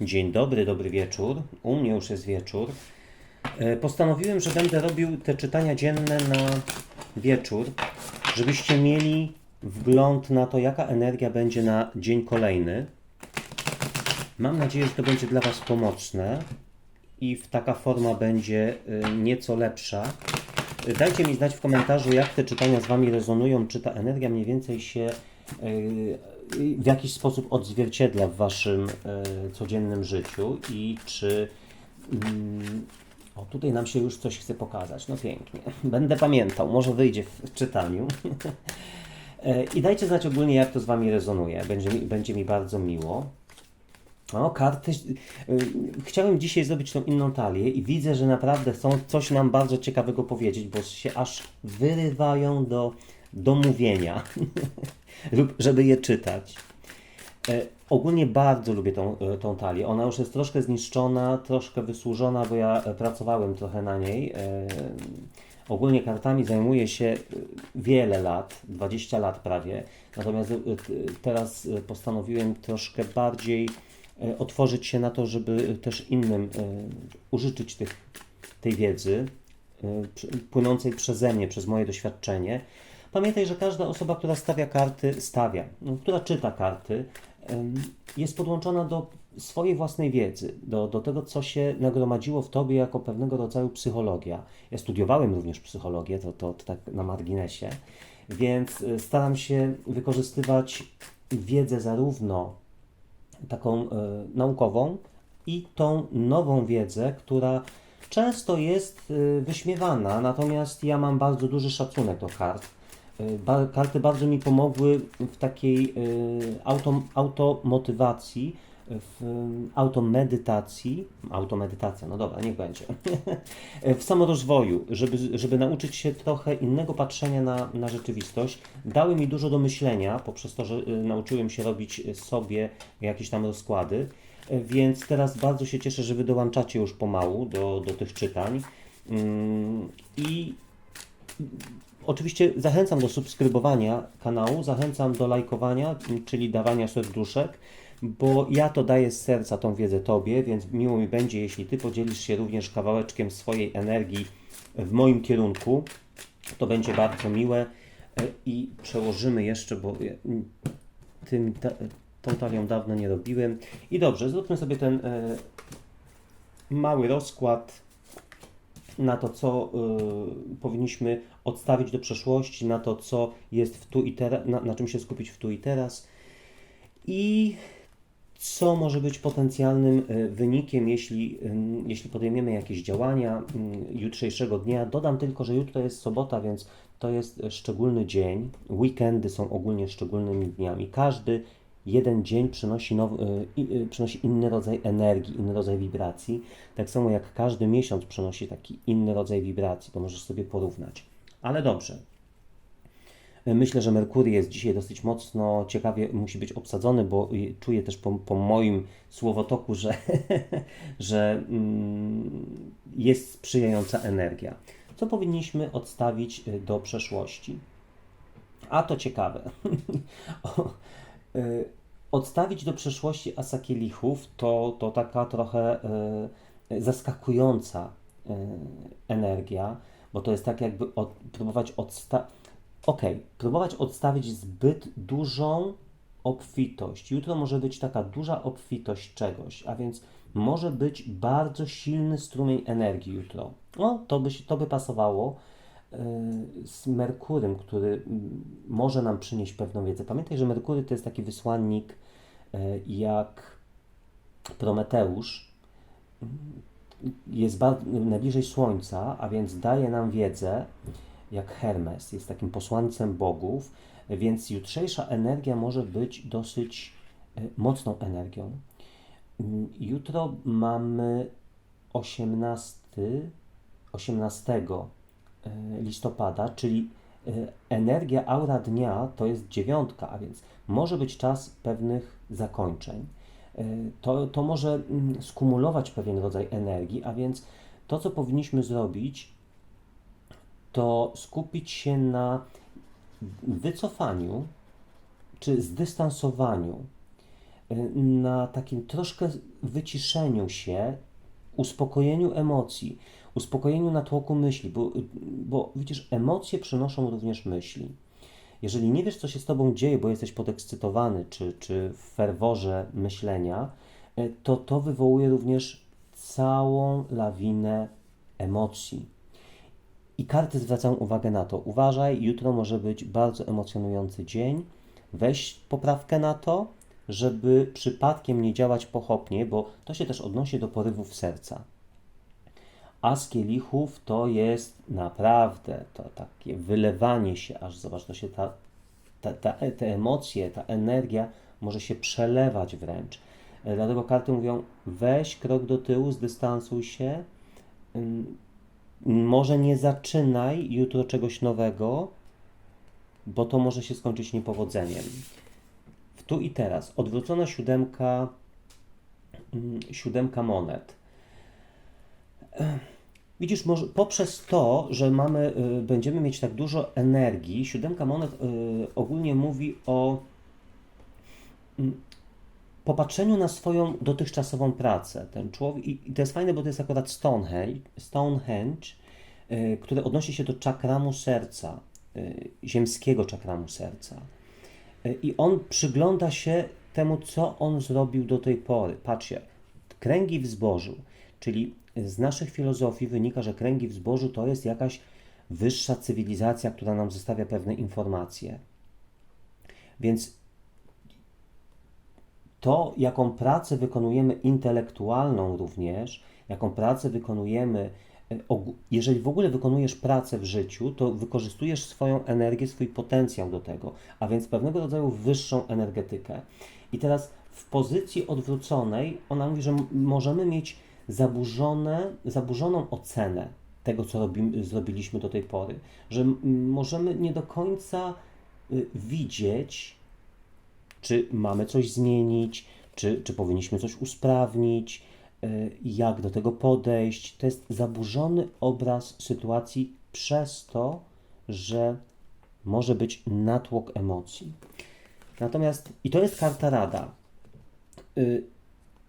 Dzień dobry, dobry wieczór. U mnie już jest wieczór. E, Postanowiłem, że będę robił te czytania dzienne na wieczór, żebyście mieli wgląd na to, jaka energia będzie na dzień kolejny. Mam nadzieję, że to będzie dla Was pomocne i w taka forma będzie y, nieco lepsza. Y, Dajcie mi znać w komentarzu, jak te czytania z Wami rezonują, czy ta energia mniej więcej się w jakiś sposób odzwierciedla w Waszym y, codziennym życiu i czy. mm, O, tutaj nam się już coś chce pokazać. No pięknie. Będę pamiętał, może wyjdzie w czytaniu. E, I dajcie znać ogólnie, jak to z Wami rezonuje. Będzie mi, będzie mi bardzo miło. O, karty. y, Chciałem dzisiaj zrobić tą inną talię i widzę, że naprawdę chcą coś nam bardzo ciekawego powiedzieć, bo się aż wyrywają do, do mówienia lub żeby je czytać. E, ogólnie bardzo lubię tą, e, tą talię. Ona już jest troszkę zniszczona, troszkę wysłużona, bo ja e, pracowałem trochę na niej. Ogólnie kartami zajmuję się wiele lat, 20 lat prawie. Natomiast teraz postanowiłem troszkę bardziej otworzyć się na to, żeby też innym użyczyć tych, tej wiedzy płynącej przeze mnie, przez moje doświadczenie. Pamiętaj, że każda osoba, która stawia karty, stawia, no, która czyta karty, jest podłączona do swojej własnej wiedzy, do, do tego, co się nagromadziło w tobie jako pewnego rodzaju psychologia. Ja studiowałem również psychologię, to, to, to tak na marginesie, więc y, staram się wykorzystywać wiedzę zarówno taką e, naukową i tą nową wiedzę, która często jest e, wyśmiewana, natomiast ja mam bardzo duży szacunek do kart. E, ba, karty bardzo mi pomogły w takiej e, auto, automotywacji, w e, automedytacji, automedytacja, no dobra, niech będzie, w samorozwoju, żeby, żeby nauczyć się trochę innego patrzenia na, na rzeczywistość. Dały mi dużo do myślenia, poprzez to, że y, nauczyłem się robić sobie jakieś tam rozkłady, więc teraz bardzo się cieszę, że Wy dołączacie już pomału do, do tych czytań. Ym, I Oczywiście zachęcam do subskrybowania kanału, zachęcam do lajkowania, czyli dawania serduszek, bo ja to daję z serca tą wiedzę Tobie, więc miło mi będzie, jeśli Ty podzielisz się również kawałeczkiem swojej energii w moim kierunku. To będzie bardzo miłe E, i przełożymy jeszcze, bo tym, ta, tą talią dawno nie robiłem. I dobrze, zróbmy sobie ten e, mały rozkład na to, co y, powinniśmy odstawić do przeszłości, na to, co jest w tu i teraz, na, na czym się skupić w tu i teraz i co może być potencjalnym y, wynikiem, jeśli, y, jeśli podejmiemy jakieś działania y, jutrzejszego dnia. Dodam tylko, że jutro jest sobota, więc to jest szczególny dzień. Weekendy są ogólnie szczególnymi dniami. Każdy jeden dzień przynosi, nowy, i- y, przynosi inny rodzaj energii, inny rodzaj wibracji. Tak samo jak każdy miesiąc przynosi taki inny rodzaj wibracji, to możesz sobie porównać. Ale dobrze. Myślę, że Merkury jest dzisiaj dosyć mocno ciekawie musi być obsadzony, bo czuję też po, po moim słowotoku, że, że mm, jest sprzyjająca energia. Co powinniśmy odstawić do przeszłości? A to ciekawe. Y, Odstawić do przeszłości asa kielichów to, to taka trochę y, zaskakująca y, energia, bo to jest tak jakby od, próbować odstawić. Okej, próbować odstawić zbyt dużą obfitość. Jutro może być taka duża obfitość czegoś, a więc może być bardzo silny strumień energii jutro. O, to by, się- to by pasowało z Merkurym, który może nam przynieść pewną wiedzę. Pamiętaj, że Merkury to jest taki wysłannik yy, jak Prometeusz. Jest najbliżej Słońca, a więc daje nam wiedzę, jak Hermes, jest takim posłańcem bogów, więc jutrzejsza energia może być dosyć e, mocną energią. Jutro mamy 18, 18 e, listopada, czyli e, energia aura dnia to jest dziewiątka, a więc może być czas pewnych zakończeń. E, To, to może mm, skumulować pewien rodzaj energii, a więc to, co powinniśmy zrobić, to skupić się na wycofaniu czy zdystansowaniu na takim troszkę wyciszeniu się, uspokojeniu emocji, uspokojeniu natłoku myśli, bo, bo widzisz, emocje przynoszą również myśli. Jeżeli nie wiesz, co się z tobą dzieje, bo jesteś podekscytowany, czy, czy w ferworze myślenia, y, to to wywołuje również całą lawinę emocji. I karty zwracają uwagę na to. Uważaj, jutro może być bardzo emocjonujący dzień. Weź poprawkę na to, żeby przypadkiem nie działać pochopnie, bo to się też odnosi do porywów serca. A z kielichów to jest naprawdę to takie wylewanie się, aż zobacz, to się ta, ta, ta, te emocje, ta energia może się przelewać wręcz. E, Dlatego karty mówią: weź krok do tyłu, zdystansuj się. Ym, Może nie zaczynaj jutro czegoś nowego, bo to może się skończyć niepowodzeniem. W tu i teraz odwrócona siódemka, ym, siódemka monet. Widzisz, może poprzez to, że mamy, y, będziemy mieć tak dużo energii, siódemka monet y, ogólnie mówi o mm, popatrzeniu na swoją dotychczasową pracę. Ten człowiek, i to jest fajne, bo to jest akurat Stonehenge, Stonehenge y, który odnosi się do czakramu serca, ziemskiego czakramu serca. Y, I on przygląda się temu, co on zrobił do tej pory. Patrzcie, kręgi w zbożu, czyli z naszych filozofii wynika, że kręgi w zbożu to jest jakaś wyższa cywilizacja, która nam zostawia pewne informacje. Więc to, jaką pracę wykonujemy intelektualną również, jaką pracę wykonujemy, e, jeżeli w ogóle wykonujesz pracę w życiu, to wykorzystujesz swoją energię, swój potencjał do tego, a więc pewnego rodzaju wyższą energetykę. I teraz w pozycji odwróconej ona mówi, że możemy mieć zaburzone, zaburzoną ocenę tego, co robimy, zrobiliśmy do tej pory, że możemy nie do końca y, widzieć, czy mamy coś zmienić, czy, czy powinniśmy coś usprawnić, jak do tego podejść. To jest zaburzony obraz sytuacji przez to, że może być natłok emocji. Natomiast, i to jest karta rada. Y,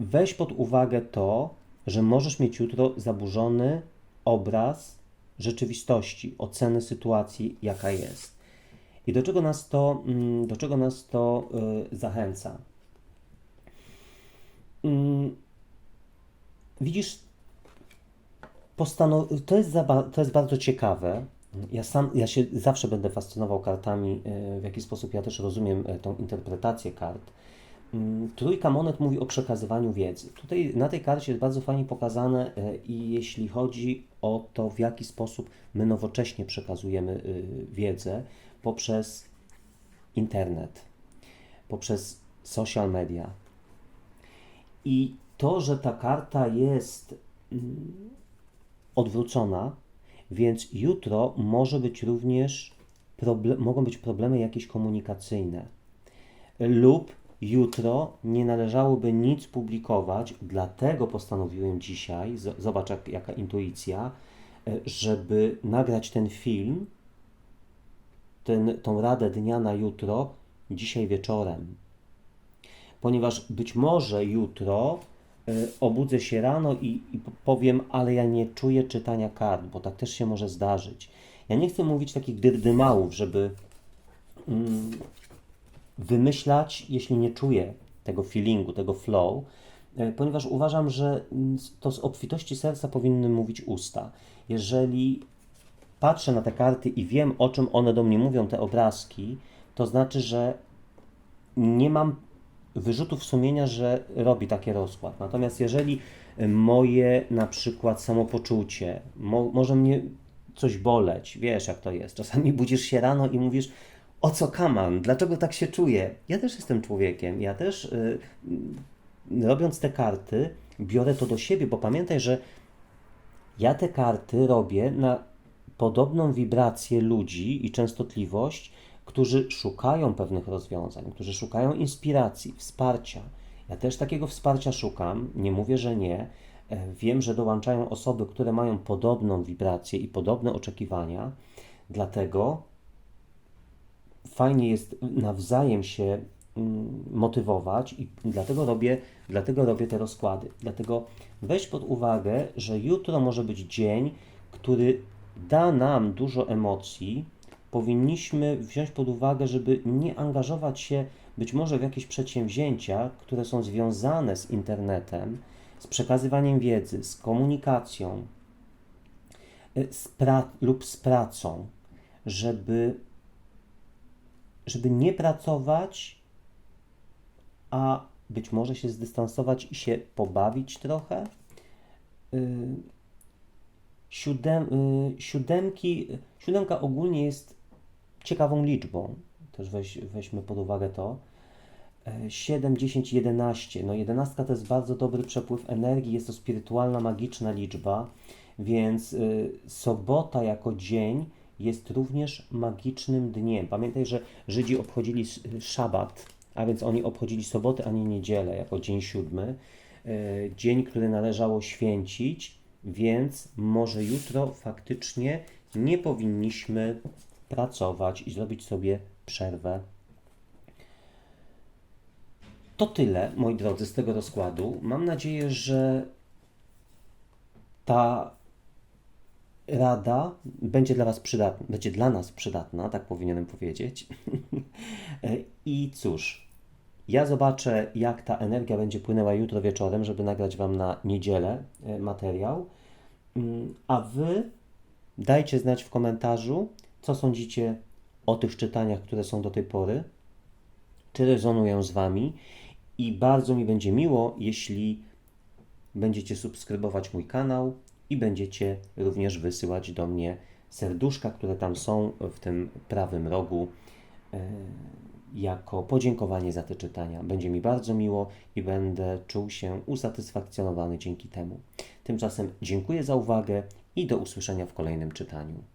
Weź pod uwagę to, że możesz mieć jutro zaburzony obraz rzeczywistości, oceny sytuacji, jaka jest. I do czego nas to, mm, do czego nas to y, zachęca? Widzisz, postanow... to, jest to jest bardzo ciekawe. Ja sam, ja się zawsze będę fascynował kartami, y, w jaki sposób ja też rozumiem y, tą interpretację kart. Mm, Trójka monet mówi o przekazywaniu wiedzy. Tutaj na tej karcie jest bardzo fajnie pokazane y, i jeśli chodzi o to, w jaki sposób my nowocześnie przekazujemy wiedzę poprzez internet, poprzez social media. I to, że ta karta jest mm, odwrócona, więc jutro może być również proble- mogą być problemy jakieś komunikacyjne. Lub jutro nie należałoby nic publikować, dlatego postanowiłem dzisiaj, zobacz jak, jaka intuicja, e, żeby nagrać ten film, ten, tą radę dnia na jutro, dzisiaj wieczorem ponieważ być może jutro obudzę się rano i, i powiem, ale ja nie czuję czytania kart, bo tak też się może zdarzyć. Ja nie chcę mówić takich dyrdymałów, żeby mm, wymyślać, jeśli nie czuję tego feelingu, tego flow, y, ponieważ uważam, że mm, to z obfitości serca powinny mówić usta. Jeżeli patrzę na te karty i wiem, o czym one do mnie mówią, te obrazki, to znaczy, że nie mam wyrzutów sumienia, że robi taki rozkład. Natomiast jeżeli moje na przykład samopoczucie, mo, może mnie coś boleć, wiesz jak to jest. Czasami budzisz się rano i mówisz, o co kaman, dlaczego tak się czuję? Ja też jestem człowiekiem, ja też y, y, robiąc te karty, biorę to do siebie, bo pamiętaj, że ja te karty robię na podobną wibrację ludzi i częstotliwość, którzy szukają pewnych rozwiązań, którzy szukają inspiracji, wsparcia. Ja też takiego wsparcia szukam, nie mówię, że nie. E, Wiem, że dołączają osoby, które mają podobną wibrację i podobne oczekiwania, dlatego fajnie jest nawzajem się mm, motywować i dlatego robię, dlatego robię te rozkłady. Dlatego weź pod uwagę, że jutro może być dzień, który da nam dużo emocji. Powinniśmy wziąć pod uwagę, żeby nie angażować się być może w jakieś przedsięwzięcia, które są związane z internetem, z przekazywaniem wiedzy, z komunikacją y, z lub z pracą, żeby, żeby nie pracować, a być może się zdystansować i się pobawić trochę. Y, Siódem, y, siódemki, siódemka ogólnie jest ciekawą liczbą. Też weź, weźmy pod uwagę to. E, 7, 10, 11. No 11 to jest bardzo dobry przepływ energii, jest to spirytualna, magiczna liczba, więc y, sobota jako dzień jest również magicznym dniem. Pamiętaj, że Żydzi obchodzili s- szabat, a więc oni obchodzili sobotę, a nie niedzielę jako dzień siódmy. E, Dzień, który należało święcić, więc może jutro faktycznie nie powinniśmy pracować i zrobić sobie przerwę. To tyle, moi drodzy, z tego rozkładu. Mam nadzieję, że ta rada będzie dla Was przydatna, będzie dla nas przydatna, tak powinienem powiedzieć. I cóż, ja zobaczę, jak ta energia będzie płynęła jutro wieczorem, żeby nagrać Wam na niedzielę e, materiał. Mm, A Wy dajcie znać w komentarzu, co sądzicie o tych czytaniach, które są do tej pory, czy rezonują z Wami. I bardzo mi będzie miło, jeśli będziecie subskrybować mój kanał i będziecie również wysyłać do mnie serduszka, które tam są w tym prawym rogu, e, jako podziękowanie za te czytania. Będzie mi bardzo miło i będę czuł się usatysfakcjonowany dzięki temu. Tymczasem dziękuję za uwagę i do usłyszenia w kolejnym czytaniu.